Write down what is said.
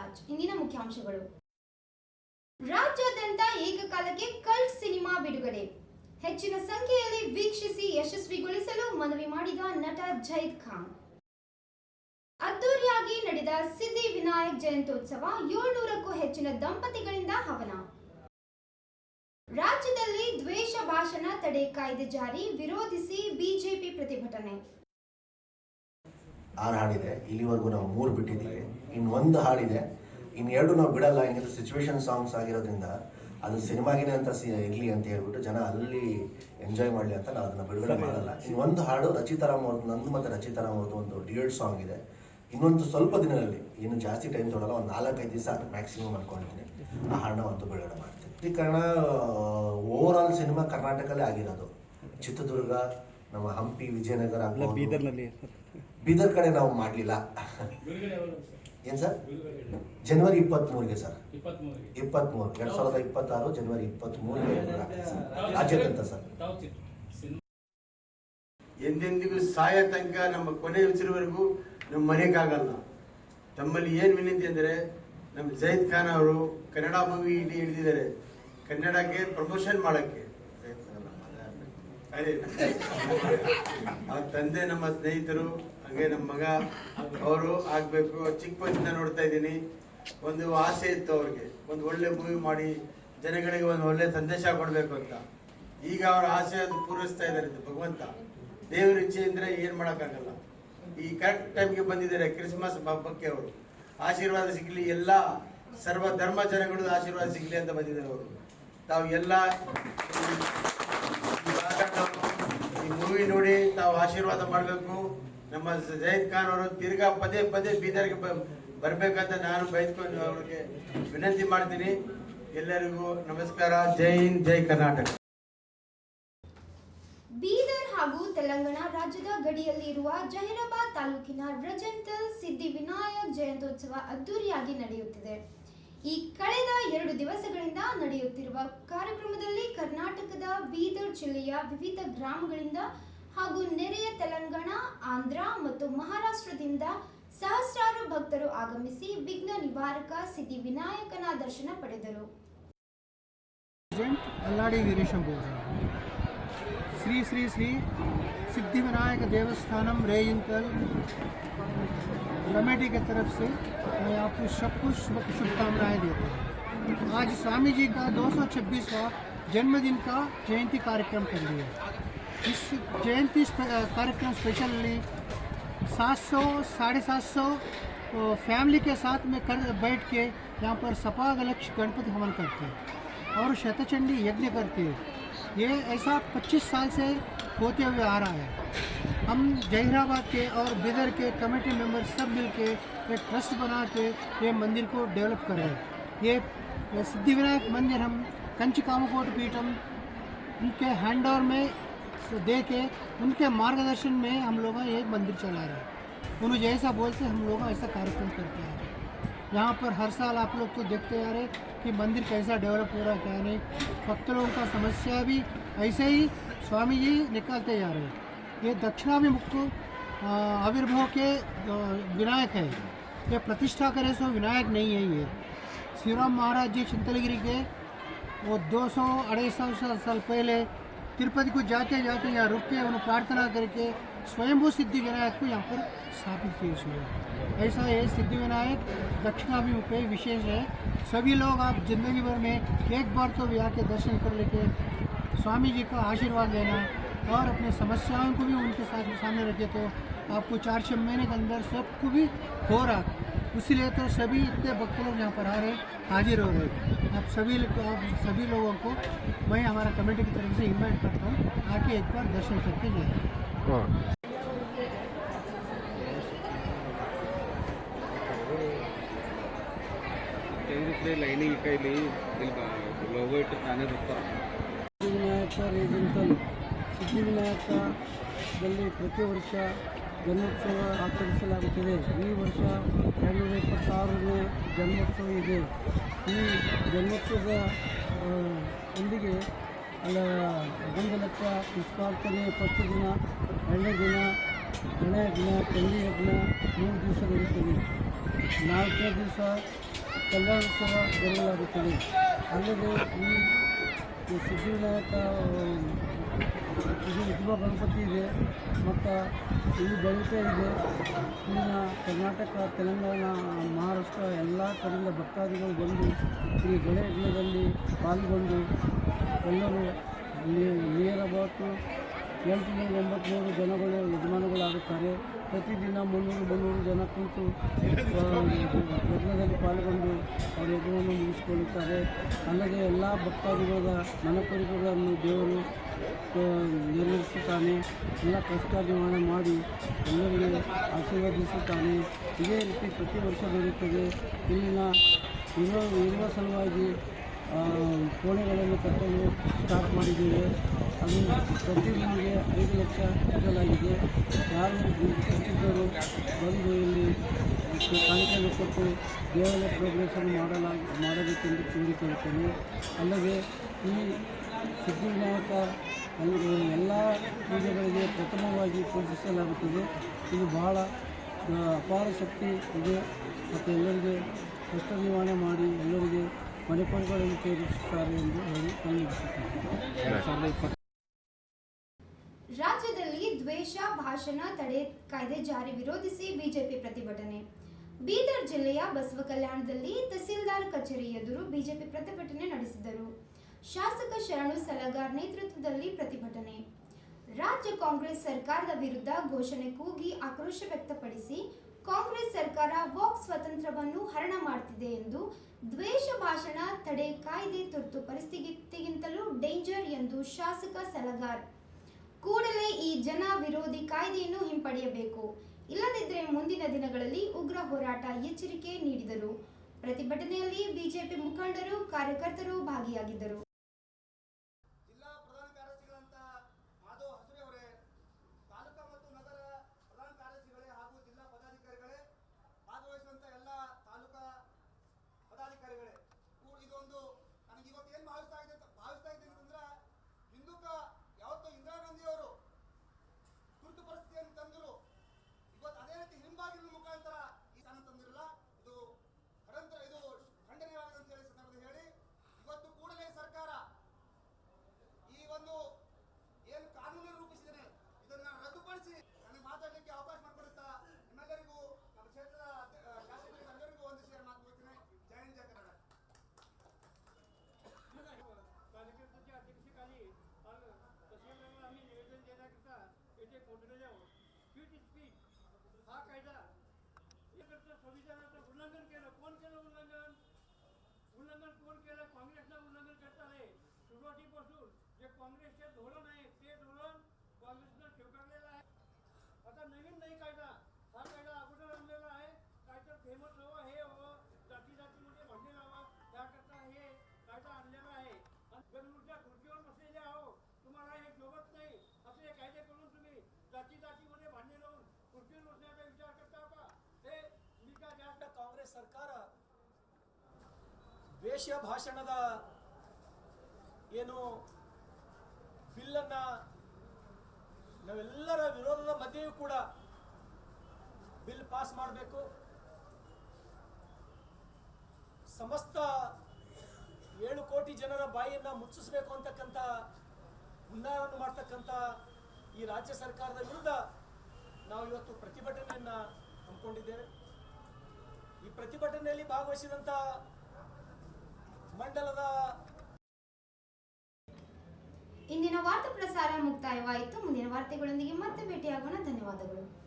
ನಾಗರಾಜ್ ಇಂದಿನ ಮುಖ್ಯಾಂಶಗಳು. ರಾಜ್ಯಾದ್ಯಂತ ಏಕಕಾಲಕ್ಕೆ ಕಲ್ಟ್ ಸಿನಿಮಾ ಬಿಡುಗಡೆ. ಹೆಚ್ಚಿನ ಸಂಖ್ಯೆಯಲ್ಲಿ ವೀಕ್ಷಿಸಿ ಯಶಸ್ವಿಗೊಳಿಸಲು ಮನವಿ ಮಾಡಿದ ನಟ ಜೈದ್ ಖಾನ್. ಅದ್ದೂರಿಯಾಗಿ ನಡೆದ ಸಿದ್ಧಿ ವಿನಾಯಕ್ ಜಯಂತ್ಯೋತ್ಸವ ಏಳ್ನೂರಕ್ಕೂ ಹೆಚ್ಚಿನ ದಂಪತಿಗಳಿಂದ ಹವನ. ರಾಜ್ಯದಲ್ಲಿ ದ್ವೇಷ ಭಾಷಣ ತಡೆ ಕಾಯ್ದೆ ಜಾರಿ ವಿರೋಧಿಸಿ ಬಿಜೆಪಿ ಪ್ರತಿಭಟನೆ. ಆರು ಹಾಡಿದೆ ಇಲ್ಲಿವರೆಗೂ ನಾವು ಮೂರು ಬಿಟ್ಟಿದ್ದೀವಿ. ಇನ್ನು ಒಂದು ಹಾಡಿದೆ ಇನ್ನು ಎರಡು ನಾವು ಬಿಡಲ್ಲ ಏನಿದ್ರು ಸಿಚುವೇಶನ್ ಸಾಂಗ್ಸ್ ಆಗಿರೋದ್ರಿಂದ ಅದು ಸಿನಿಮಾಗಿನೇ ಅಂತ ಸಿ ಇರಲಿ ಅಂತ ಹೇಳ್ಬಿಟ್ಟು ಜನ ಅಲ್ಲಿ ಎಂಜಾಯ್ ಮಾಡಲಿ ಅಂತ ನಾವು ಅದನ್ನ ಬಿಡುಗಡೆ ಮಾಡಲ್ಲ. ಇನ್ನು ಒಂದು ಹಾಡು ರಚಿತಾರಾಮ್ ಅವ್ರದ್ದು ನಂದು ಮತ್ತು ರಚಿತಾರಾಮ್ ಅವ್ರದ್ದು ಒಂದು ಡಿಯೇಟ್ ಸಾಂಗ್ ಇದೆ. ಇನ್ನೊಂದು ಸ್ವಲ್ಪ ದಿನಗಳಲ್ಲಿ ಇನ್ನು ಜಾಸ್ತಿ ಟೈಮ್ ತೊಗೊಳಲ್ಲ ಒಂದು ನಾಲ್ಕೈದು ದಿವಸ ಮ್ಯಾಕ್ಸಿಮಮ್ ಅನ್ಕೊಂಡಿದ್ದೀನಿ. ಆ ಹಾಡನ್ನ ಒಂದು ಬಿಡುಗಡೆ ಮಾಡ್ತೀನಿ. ಚಿತ್ರೀಕರಣ ಓವರ್ ಆಲ್ ಸಿನಿಮಾ ಕರ್ನಾಟಕಲ್ಲೇ ಆಗಿರೋದು. ಚಿತ್ರದುರ್ಗ ನಮ್ಮ ಹಂಪಿ ವಿಜಯನಗರ ಬೀದರ್ನಲ್ಲಿ ಬೀದರ್ ಕಡೆ ನಾವು ಮಾಡಲಿಲ್ಲ. ಏನು ಸರ್? ಜನವರಿ ಇಪ್ಪತ್ತ್ಮೂರಿಗೆ ಸರ್. ಇಪ್ಪತ್ತ್ ಇಪ್ಪತ್ತ್ಮೂರು ಎರಡ್ ಸಾವಿರದ ಇಪ್ಪತ್ತಾರು ಜನವರಿ ಇಪ್ಪತ್ತ್ಮೂರಿಗೆ ರಾಜ್ಯಾದ್ಯಂತ ಸರ್. ಎಂದೆಂದಿಗೂ ಸಾಯ ತನಕ ನಮ್ಮ ಕೊನೆ ಉಸಿರುವರೆಗೂ ನಾವು ಮರೆಯಕ್ಕಾಗಲ್ಲ. ತಮ್ಮಲ್ಲಿ ಏನು ವಿನಂತಿ ಅಂದರೆ ನಮ್ಮ ಜೈದ್ ಖಾನ್ ಅವರು ಕನ್ನಡ ಮೂವಿ ಇಲ್ಲಿ ಹಿಡಿದಿದ್ದಾರೆ ಕನ್ನಡಕ್ಕೆ ಪ್ರಮೋಷನ್ ಮಾಡಕ್ಕೆ. ಅದೇ. ಆ ತಂದೆ ನಮ್ಮ ಸ್ನೇಹಿತರು ಹಾಗೆ ನಮ್ಮ ಮಗ ಅವರು ಆಗ್ಬೇಕು ಚಿಕ್ಕ ವಯಸ್ಸಿಂದ ನೋಡ್ತಾ ಇದ್ದೀನಿ ಒಂದು ಆಸೆ ಇತ್ತು ಅವ್ರಿಗೆ ಒಂದು ಒಳ್ಳೆ ಮೂವಿ ಮಾಡಿ ಜನಗಳಿಗೆ ಒಂದು ಒಳ್ಳೆ ಸಂದೇಶ ಕೊಡಬೇಕು ಅಂತ ಈಗ ಅವ್ರ ಆಸೆ ಅದು ಪೂರೈಸ್ತಾ ಇದ್ದಾರೆ ಭಗವಂತ ದೇವರ ಇಚ್ಛೆ ಅಂದ್ರೆ ಏನ್ ಮಾಡಕ್ಕಾಗಲ್ಲ ಈ ಕರೆಕ್ಟ್ ಟೈಮ್ಗೆ ಬಂದಿದ್ದಾರೆ ಕ್ರಿಸ್ಮಸ್ ಹಬ್ಬಕ್ಕೆ ಅವರು ಆಶೀರ್ವಾದ ಸಿಗ್ಲಿ ಎಲ್ಲ ಸರ್ವ ಧರ್ಮ ಜನಗಳು ಆಶೀರ್ವಾದ ಸಿಗ್ಲಿ ಅಂತ ಬಂದಿದ್ದಾರೆ ಅವರು ತಾವು ಎಲ್ಲ ಈ ಮೂವಿ ನೋಡಿ ತಾವು ಆಶೀರ್ವಾದ ಮಾಡಬೇಕು ನಮ್ಮ ಜಯಂತ್ ಖಾನ್ ಅವರು ತಿರ್ಗಾ ಪದೇ ಪದೇ ಬೀದರ್ಗೆ ಬರ್ಬೇಕಂತ ನಾನು ಬಯಸ್ಕೊಂಡು ಅವ್ರಿಗೆ ವಿನಂತಿ ಮಾಡ್ತೀನಿ. ಎಲ್ಲರಿಗೂ ನಮಸ್ಕಾರ. ಜೈ ಹಿಂದ್, ಜೈ ಕರ್ನಾಟಕ. ಬೀದರ್ ಹಾಗೂ ತೆಲಂಗಾಣ ರಾಜ್ಯದ ಗಡಿಯಲ್ಲಿ ಇರುವ ಜಹೀರಾಬಾದ್ ತಾಲೂಕಿನ ರಜಂತಲ್ ಸಿದ್ಧಿ ವಿನಾಯಕ್ ಜಯಂತ್ಯೋತ್ಸವ ಅದ್ದೂರಿಯಾಗಿ ನಡೆಯುತ್ತಿದೆ. ಈ ಕಳೆದ ಎರಡು ದಿವಸಗಳಿಂದ ನಡೆಯುತ್ತಿರುವ ಕಾರ್ಯಕ್ರಮದಲ್ಲಿ ಕರ್ನಾಟಕದ ಬೀದರ್ ಜಿಲ್ಲೆಯ ವಿವಿಧ ಗ್ರಾಮಗಳಿಂದ ಹಾಗೂ ನೆರೆಯ ತೆಲಂಗಾಣ ಆಂಧ್ರ ಮತ್ತು ಮಹಾರಾಷ್ಟ್ರದಿಂದ ಸಹಸ್ರಾರು ಭಕ್ತರು ಆಗಮಿಸಿ ವಿಘ್ನ ನಿವಾರಕ ಸಿದ್ಧಿ ವಿನಾಯಕನ ದರ್ಶನ ಪಡೆದರು प्रेसिडेंट अल्लाड़ी वीरेशम बोल रहा हूँ श्री श्री श्री सिद्धिविनायक देवस्थानम रेयंकल कमेटी की तरफ से मैं आपको सबको शुभ शुभकामनाएं देता हूँ आज स्वामी जी का 226वां जन्मदिन का जयंती कार्यक्रम कर लिया इस जयंती कार्यक्रम स्पेशली 700 साढ़े सात सौ फैमिली के साथ में कर, बैठ के यहाँ पर सपाग लक्ष्य गणपति हवन करते हैं और शतचंडी यज्ञ करते हैं। ये ऐसा 25 साल से होते हुए आ रहा है। हम जहीराबाद के और बिदर के कमेटी मेंबर सब मिल के एक ट्रस्ट बना के ये मंदिर को डेवलप कर रहे हैं। ये सिद्धिविनायक मंदिर हम कंच कामकोट पीठम उनके हैंड में दे के उनके मार्गदर्शन में हम लोग एक मंदिर चला रहे हैं। उन्होंने जैसा बोलते हम लोग ऐसा कार्यक्रम करते हैं। यहाँ पर हर साल आप लोग तो देखते आ रहे कि मंदिर कैसा डेवलप हो रहा है क्या नहीं। भक्त लोगों का समस्या भी ऐसे ही स्वामी जी निकालते जा रहे हैं। ये दक्षिणाभिमुख अ, आविर्भाव के विनायक है। ये प्रतिष्ठा करे सो विनायक नहीं है ये। श्रीराम महाराज जी चिंतलगिरी के वो 200 अढ़ाई सौ साल पहले तिरुपति को जाते जाते यहाँ रुक के उन्हें प्रार्थना करके स्वयंभू सिद्धि विनायक को यहाँ पर स्थापित किए हुए ऐसा ये सिद्धि विनायक दक्षिणाभिमुख है विशेष है। सभी लोग आप ज़िंदगी भर में एक बार तो भी आके दर्शन कर लेके स्वामी जी का आशीर्वाद लेना और अपने समस्याओं को भी उनके साथ सामने रखे तो आपको चार छः महीने के अंदर सबको भी हो रहा इसलिए तो सभी इतने भक्त लोग यहाँ पर आ रहे हाजिर हो रहे आप सभी लोग- आप सभी लोगों को मैं हमारा कमेटी की तरफ से इनवाइट करता हूँ आके एक बार दर्शन करके जाए ಹೆಂಗಿದ್ರೆ ಲೈನಿಂಗ್ ಕೈಲಿ ಇಲ್ಲಿ ಲೋಗೋ ಇಟ್ಟು ತಾನೇ ಬರ್ತಾರೆ ಸಿದ್ಧಿವಿನಾಯಕ ರೇಜೆಂಟಲ್ ಸಿದ್ಧಿವಿನಾಯಕದಲ್ಲಿ ಪ್ರತಿ ವರ್ಷ ಜನ್ಮೋತ್ಸವ ಆಚರಿಸಲಾಗುತ್ತಿದೆ. ಈ ವರ್ಷ ಎರಡುನೂರ ಇಪ್ಪತ್ತಾರನೇ ಜನ್ಮೋತ್ಸವ ಇದೆ. ಈ ಜನ್ಮೋತ್ಸವದ ಒಂದಿಗೆ ಅಲ್ಲ, ಒಂದು ಲಕ್ಷ ಪುಷ್ಪಾರ್ಚನೆ ಫಸ್ಟ್ ದಿನ, ಎರಡನೇ ದಿನ ಮನೆ ದಿನ ತಂಗಿ ಯಜ್ಞ ಮೂರು ದಿವಸ ನಡೆಯುತ್ತದೆ ನಾಲ್ಕನೇ ದಿವಸ ಕಲ್ಯಾಣೋತ್ಸವ ಜರುಗಲಾಗುತ್ತದೆ ಅಲ್ಲದೆ ಈ ಸಿದ್ಧಿವಿನಾಯಕ ಇದು ಉದ್ಭವ ಗಣಪತಿ ಇದೆ, ಮತ್ತು ಇಲ್ಲಿ ಬೆಳೀತಾ ಇದೆ. ಇಲ್ಲಿನ ಕರ್ನಾಟಕ, ತೆಲಂಗಾಣ, ಮಹಾರಾಷ್ಟ್ರ ಎಲ್ಲ ಕಡೆಯಿಂದ ಭಕ್ತಾದಿಗಳು ಬಂದು ಈ ಗಣೇಶದಲ್ಲಿ ಪಾಲ್ಗೊಂಡು ಎಲ್ಲರೂ ಅಬೌಟು ಎಂಟುನೂರ ಎಂಬತ್ತ್ಮೂರು ಜನಗಳು, ಯಜಮಾನಗಳಾಗುತ್ತಾರೆ. ಪ್ರತಿದಿನ ಮುನ್ನೂರು ಮುನ್ನೂರು ಜನ ಕುಂತು ಯಜ್ಞದಲ್ಲಿ ಪಾಲ್ಗೊಂಡು ಅವರ ಯಜ್ಞವನ್ನು ಮುಗಿಸಿಕೊಳ್ಳುತ್ತಾರೆ. ಅಲ್ಲದೆ ಎಲ್ಲ ಭಕ್ತಾದಿಗಳ ಮನಕೋರಿಕೆಗಳನ್ನು ದೇವರು ಆ, ನೆರವೇರಿಸುತ್ತಾನೆ. ಎಲ್ಲ ಕಷ್ಟ ನಿವಾರಣೆ ಮಾಡಿ ಎಲ್ಲರಿಗೆ ಆಶೀರ್ವದಿಸುತ್ತಾನೆ. ಇದೇ ರೀತಿ ಪ್ರತಿ ವರ್ಷ ನಡೆಯುತ್ತದೆ ಇಲ್ಲಿನ ಇರುವ ಇರುವ ಸಲುವಾಗಿ ಕೋಣೆಗಳನ್ನು ಕಟ್ಟಲು ಸ್ಟಾರ್ಟ್ ಮಾಡಿದ್ದೇವೆ. ಅದು ಪ್ರತಿ ರೂಮಿಗೆ ಐದು ಲಕ್ಷ ಕೊಡಲಾಗಿದೆ ಯಾರು ಇಂಟ್ರೆಸ್ಟಿದ್ದರು ಬಂದು ಇಲ್ಲಿ ಕಾಣಿಕೆಯನ್ನು ಕೊಟ್ಟು ದೇವಾಲಯ ಪ್ರೋಗ್ರೆಸನ್ನು ಮಾಡಲಾಗಿ ಮಾಡಬೇಕೆಂದು ಕೇಳಿಕೊಳ್ಳುತ್ತೇನೆ ಅಲ್ಲದೆ ಈ ಸಿದ್ಧಿವಿನಾಯಕ ಅಲ್ಲಿ ಎಲ್ಲ ಪೂಜೆಗಳಿಗೆ ಪ್ರಥಮವಾಗಿ ಪೂಜಿಸಲಾಗುತ್ತದೆ. ಇದು ಬಹಳ ಅಪಾರ ಶಕ್ತಿ ಇದೆ. ಮತ್ತು ಎಲ್ಲರಿಗೆ ಕಷ್ಟ ನಿವಾರಣೆ ಮಾಡಿ ಎಲ್ಲರಿಗೆ ಮನೆಪಣಗಳನ್ನು ತೋರಿಸುತ್ತಾರೆ ಎಂದು ಹೇಳಿ ಎರಡು ರಾಜ್ಯದಲ್ಲಿ ದ್ವೇಷ, ಭಾಷಣ, ತಡೆ ಕಾಯ್ದೆ ಜಾರಿ ವಿರೋಧಿಸಿ ಬಿಜೆಪಿ ಪ್ರತಿಭಟನೆ. ಬೀದರ್ ಜಿಲ್ಲೆಯ ಬಸವ ಕಲ್ಯಾಣದಲ್ಲಿ ತಹಸೀಲ್ದಾರ್ ಕಚೇರಿ ಎದುರು ಬಿಜೆಪಿ ಪ್ರತಿಭಟನೆ ನಡೆಸಿದರು. ಶಾಸಕ ಶರಣು ಸಲಗಾರ್ ನೇತೃತ್ವದಲ್ಲಿ ಪ್ರತಿಭಟನೆ. ರಾಜ್ಯ ಕಾಂಗ್ರೆಸ್ ಸರ್ಕಾರದ ವಿರುದ್ಧ ಘೋಷಣೆ ಕೂಗಿ ಆಕ್ರೋಶ ವ್ಯಕ್ತಪಡಿಸಿ ಕಾಂಗ್ರೆಸ್ ಸರ್ಕಾರ ವಾಕ್ ಸ್ವಾತಂತ್ರ್ಯವನ್ನು ಹರಣ ಮಾಡುತ್ತಿದೆ ಎಂದು ದ್ವೇಷ ಭಾಷಣ, ತಡೆ ಕಾಯ್ದೆ ತುರ್ತು ಪರಿಸ್ಥಿತಿಗಿಂತಲೂ ಡೇಂಜರ್ ಎಂದು ಶಾಸಕ ಸಲಗಾರ್. ಕೂಡಲೇ ಈ ಜನ ವಿರೋಧಿ ಕಾಯ್ದೆಯನ್ನು ಹಿಂಪಡೆಯಬೇಕು. ಇಲ್ಲದಿದ್ದರೆ ಮುಂದಿನ ದಿನಗಳಲ್ಲಿ ಉಗ್ರ ಹೋರಾಟ ಎಚ್ಚರಿಕೆ ನೀಡಿದರು. ಪ್ರತಿಭಟನೆಯಲ್ಲಿ ಬಿಜೆಪಿ ಮುಖಂಡರು, ಕಾರ್ಯಕರ್ತರು ಭಾಗಿಯಾಗಿದ್ದರು. काँग्रेसचे धोरण आहे ते धोरण काँग्रेसनं स्वीकारलेलं आहे आता नवीन नाही कायदा हा कायदा अगोदर आणलेला आहे काय तर फेमस हवं हे हवं जाती जातीमध्ये भांडणे लावा त्याकरता हे कायदा आणलेला आहे आणि बेंगळूरच्या खुर्चीवर बसलेले आहो तुम्हाला हे शोभत नाही असे कायदे करून तुम्ही जाती जातीमध्ये भांडणे लावून खुर्चीवर बसण्याचा विचार करता का हे मी का जास्त ಕಾಂಗ್ರೆಸ್ ಸರ್ಕಾರ ದ್ವೇಷ ಭಾಷಣದ ಏನು ನಾವೆಲ್ಲರ ವಿರೋಧದ ಮಧ್ಯೆಯೂ ಕೂಡ ಬಿಲ್ ಪಾಸ್ ಮಾಡಬೇಕು. ಸಮಸ್ತ ಏಳು ಕೋಟಿ ಜನರ ಬಾಯಿಯನ್ನ ಮುಚ್ಚಿಸಬೇಕು ಅಂತಕ್ಕಂಥ ಹುನ್ನಾರವನ್ನು ಮಾಡ್ತಕ್ಕಂಥ ಈ ರಾಜ್ಯ ಸರ್ಕಾರದ ವಿರುದ್ಧ ನಾವು ಇವತ್ತು ಪ್ರತಿಭಟನೆಯನ್ನ ಹಮ್ಮಿಕೊಂಡಿದ್ದೇವೆ. ಈ ಪ್ರತಿಭಟನೆಯಲ್ಲಿ ಭಾಗವಹಿಸಿದಂಥ ಮಂಡಲದ ಇಂದಿನ ವಾರ್ತಾ ಪ್ರಸಾರ ಮುಕ್ತಾಯವಾಯಿತು. ಮುಂದಿನ ವಾರ್ತೆಗಳೊಂದಿಗೆ ಮತ್ತೆ ಭೇಟಿಯಾಗೋಣ. ಧನ್ಯವಾದಗಳು.